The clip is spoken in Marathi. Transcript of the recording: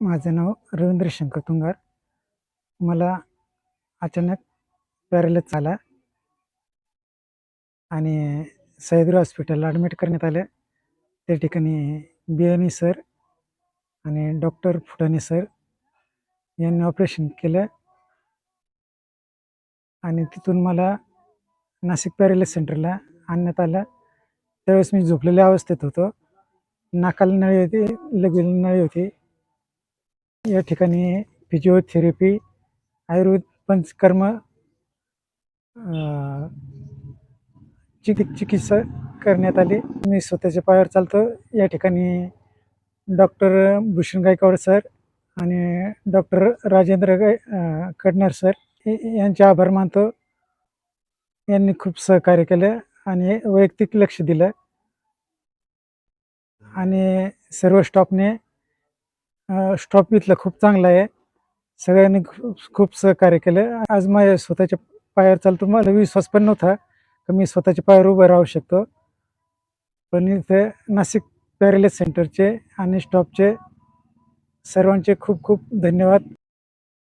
माझं नाव रवींद्र शंकर तुंगार. मला अचानक पॅरेलच आला आणि सह्याद्री हॉस्पिटलला ॲडमिट करण्यात आलं. त्या ठिकाणी बियानी सर आणि डॉक्टर फुटाणे सर यांनी ऑपरेशन केलं आणि तिथून मला नाशिक पॅरेलस सेंटरला आणण्यात आलं. त्यावेळेस मी झोपलेल्या अवस्थेत होतो. नाकाला नळी होती लगेच नळी होती. या ठिकाणी फिजिओथेरपी आयुर्वेद पंचकर्म अं, चिकित्सा करण्यात आली. मी स्वतःच्या पायावर चालतो. या ठिकाणी डॉक्टर भूषण गायकवाड सर आणि डॉक्टर राजेंद्र गाय अं, कडनर सर यांचे आभार मानतो. यांनी खूप सहकार्य केलं आणि वैयक्तिक लक्ष दिलं. आणि सर्व स्टॉपने स्टॉप इथला खूप चांगला आहे. सगळ्यांनी खूप सहकार्य केलं. आज माझ्या स्वतःच्या पायावर चालतो मला विश्वास पण नव्हता की मी स्वतःच्या पायावर उभं राहू शकतो. पण इथे नाशिक पॅरेलेस सेंटरचे आणि स्टॉपचे सर्वांचे खूप खूप धन्यवाद.